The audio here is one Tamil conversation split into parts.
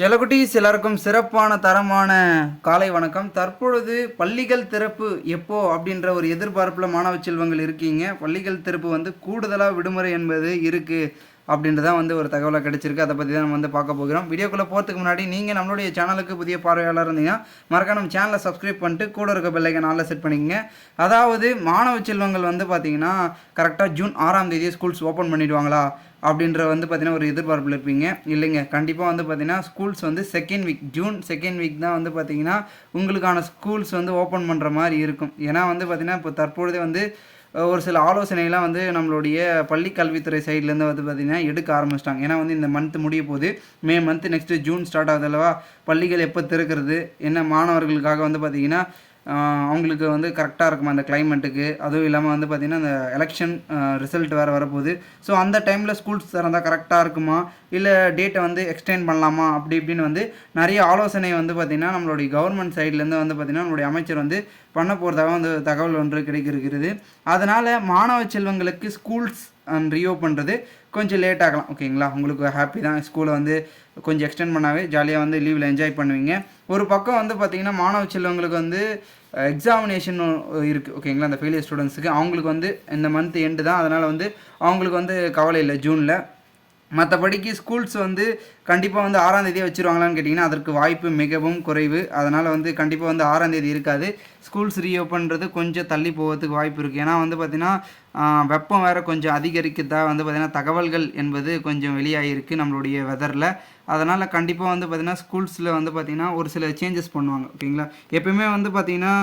செல்லக்குட்டீஸ் எல்லாருக்கும் சிறப்பான தரமான காலை வணக்கம். தற்பொழுது பள்ளிகள் திறப்பு எப்போ அப்படின்ற ஒரு எதிர்பார்ப்பில் மாணவ செல்வங்கள் இருக்கீங்க. பள்ளிகள் திறப்பு வந்து கூடுதலாக விடுமுறை என்பது இருக்குது அப்படின்றதான் வந்து ஒரு தகவலாக கிடைச்சிருக்கு. அதை பற்றி தான் நம்ம வந்து பார்க்க போகிறோம். வீடியோக்குள்ளே போகிறதுக்கு முன்னாடி நீங்கள் நம்மளுடைய சேனலுக்கு புதிய பார்வையாளர் இருந்தீங்கன்னா மறக்காம நம்ம சேனலை சப்ஸ்கிரைப் பண்ணிட்டு கூட இருக்க பிள்ளைங்க நாளில் செட் பண்ணிக்கங்க. அதாவது மாணவ செல்வங்கள் வந்து பார்த்தீங்கன்னா கரெக்டாக ஜூன் ஆறாம் தேதி ஸ்கூல்ஸ் ஓப்பன் பண்ணிடுவாங்களா? அப்படின்ற வந்து பார்த்தீங்கன்னா ஒரு எதிர்பார்ப்பில் இருப்பீங்க. இல்லைங்க. கண்டிப்பாக வந்து பார்த்தீங்கன்னா ஸ்கூல்ஸ் வந்து second week June second week தான் வந்து பார்த்தீங்கன்னா உங்களுக்கான ஸ்கூல்ஸ் வந்து ஓப்பன் பண்ணுற மாதிரி இருக்கும். ஏன்னா வந்து பார்த்தீங்கன்னா இப்போ தற்பொழுதே வந்து ஒரு சில ஆலோசனைலாம் வந்து நம்மளுடைய பள்ளி கல்வித்துறை சைட்லேருந்து வந்து பார்த்திங்கன்னா எடுக்க ஆரம்பிச்சிட்டாங்க. ஏன்னா வந்து இந்த மந்த் முடிய போகுது May month next June start ஆகுது அல்லவா? பள்ளிகள் எப்போ திறக்கிறது? என்ன மாணவர்களுக்காக வந்து பார்த்திங்கன்னா அவங்களுக்கு வந்து கரெக்டாக இருக்குமா அந்த கிளைமேட்டுக்கு அதுவும் இல்லாமல் வந்து பார்த்திங்கன்னா அந்த எலெக்ஷன் ரிசல்ட் வேறு வரப்போகுது. ஸோ அந்த டைமில் ஸ்கூல்ஸ் திறந்தால் கரெக்டாக இருக்குமா? இல்லை டேட்டை வந்து எக்ஸ்டெண்ட் பண்ணலாமா? அப்படி இப்படின்னு வந்து நிறைய ஆலோசனை வந்து பார்த்திங்கன்னா நம்மளுடைய கவர்மெண்ட் சைட்லேருந்து வந்து பார்த்திங்கன்னா நம்மளுடைய அமைச்சர் வந்து பண்ண போகிறதாக வந்து தகவல் ஒன்று கிடைக்கிறது அதனால் மாணவ செல்வங்களுக்கு ஸ்கூல்ஸ் ரியோ பண்ணுறது கொஞ்சம் லேட் ஆகலாம் ஓகேங்களா உங்களுக்கு ஹாப்பி தான். ஸ்கூலை வந்து கொஞ்சம் எக்ஸ்டெண்ட் பண்ணாவே ஜாலியாக வந்து லீவில் என்ஜாய் பண்ணுவீங்க. ஒரு பக்கம் வந்து பார்த்தீங்கன்னா மாணவ செல்வங்களுக்கு வந்து எக்ஸாமினேஷன் இருக்குது ஓகேங்களா அந்த ஃபெயிலியர் ஸ்டூடெண்ட்ஸுக்கு அவங்களுக்கு வந்து இந்த மந்த் எண்டு தான். அதனால் வந்து அவங்களுக்கு வந்து கவலை இல்லை ஜூனில் மற்றபடிக்கு ஸ்கூல்ஸ் வந்து கண்டிப்பாக வந்து ஆறாம் தேதியே வச்சிருவாங்களான்னு கேட்டிங்கன்னா அதற்கு வாய்ப்பு மிகவும் குறைவு. அதனால் வந்து கண்டிப்பாக வந்து ஆறாம் தேதி இருக்காது. ஸ்கூல்ஸ் ரீஓப்பன்றது கொஞ்சம் தள்ளி போகிறதுக்கு வாய்ப்பு இருக்குது ஏன்னா வந்து பார்த்திங்கன்னா வெப்பம் வேறு கொஞ்சம் அதிகரிக்கிறதா வந்து பார்த்திங்கன்னா தகவல்கள் என்பது கொஞ்சம் வெளியாகிருக்கு நம்மளுடைய வெதரில் அதனால் கண்டிப்பாக வந்து பார்த்திங்கன்னா ஸ்கூல்ஸில் வந்து பார்த்திங்கன்னா ஒரு சில சேஞ்சஸ் பண்ணுவாங்க. ஓகேங்களா? எப்பயுமே வந்து பார்த்திங்கன்னா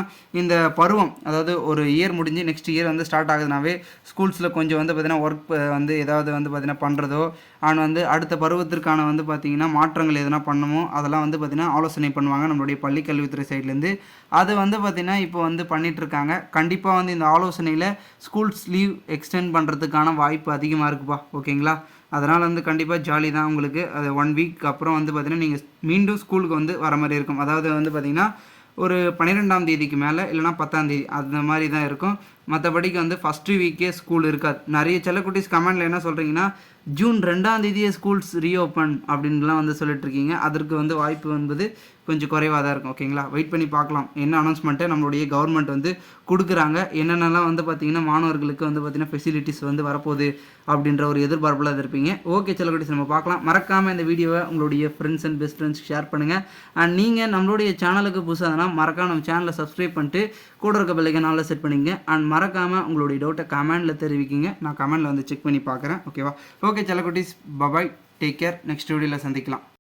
இந்த பருவம் அதாவது ஒரு இயர் முடிஞ்சு நெக்ஸ்ட் இயர் வந்து ஸ்டார்ட் ஆகுதுனாவே ஸ்கூல்ஸில் கொஞ்சம் வந்து பார்த்திங்கன்னா ஒர்க் வந்து ஏதாவது வந்து பார்த்திங்கன்னா பண்ணுறதோ அண்ட் வந்து அடுத்த பருவத்திற்கான வந்து பார்த்திங்கன்னா மாற்றங்கள் எதனா பண்ணுமோ அதெல்லாம் வந்து பார்த்திங்கன்னா ஆலோசனை பண்ணுவாங்க நம்மளுடைய பள்ளி கல்வித்துறை சைட்லேருந்து அது வந்து பார்த்திங்கன்னா இப்போ வந்து பண்ணிகிட்ருக்காங்க கண்டிப்பாக வந்து இந்த ஆலோசனையில் ஸ்கூல்ஸ் லீவ் எக்ஸ்டெண்ட் பண்ணுறதுக்கான வாய்ப்பு அதிகமாக இருக்குப்பா. ஓகேங்களா? அதனால் வந்து கண்டிப்பாக ஜாலி தான் உங்களுக்கு. அது ஒன் வீக் அப்புறம் வந்து பார்த்திங்கன்னா நீங்கள் மீண்டும் ஸ்கூலுக்கு வந்து வர மாதிரி இருக்கும். அதாவது வந்து பார்த்திங்கன்னா ஒரு பன்னிரெண்டாம் தேதிக்கு மேலே இல்லைனா பத்தாம் தேதி அந்த மாதிரி தான் இருக்கும். மற்றபடிக்கு வந்து ஃபஸ்ட்டு வீக்கே ஸ்கூல் இருக்காது. நிறைய செல்லக்குட்டிஸ் கமெண்டில் என்ன சொல்கிறீங்கன்னா ஜூன் ரெண்டாம் தேதியே ஸ்கூல்ஸ் ரீஓப்பன் அப்படின்லாம் வந்து சொல்லிட்டுருக்கீங்க. அதற்கு வந்து வாய்ப்பு என்பது கொஞ்சம் குறைவாக தான் இருக்கும். ஓகேங்களா? வெயிட் பண்ணி பார்க்கலாம். என்ன அனௌன்ஸ்மெண்ட்டை நம்மளுடைய கவர்மெண்ட் வந்து கொடுக்குறாங்க. என்னென்னலாம் வந்து பார்த்திங்கன்னா மாணவர்களுக்கு வந்து பார்த்திங்கன்னா ஃபெசிலிட்டிஸ் வந்து வரப்போகுது அப்படின்ற ஒரு எதிர்பார்ப்பில் தான் இருப்பீங்க. ஓகே செல்லக்குட்டிஸ் நம்ம பார்க்கலாம். மறக்காமல் இந்த வீடியோவை உங்களுடைய friends and best friends share பண்ணுங்கள் அண்ட் நீங்கள் நம்மளுடைய சேனலுக்கு புதுசாக மறக்காம நம்ம சேனலை சப்ஸ்கிரைப் பண்ணிட்டு கூட இருக்க பிள்ளைங்க நல்லா செட் பண்ணிங்க அண்ட் மறக்காமல் உங்களுடைய டவுட்டை கமெண்டில் தெரிவிக்கிங்க. நான் கமெண்டில் வந்து செக் பண்ணி பார்க்குறேன். ஓகேவா okay செல்லக்குட்டிஸ். Bye bye take care next வீடியோவில் சந்திக்கலாம்.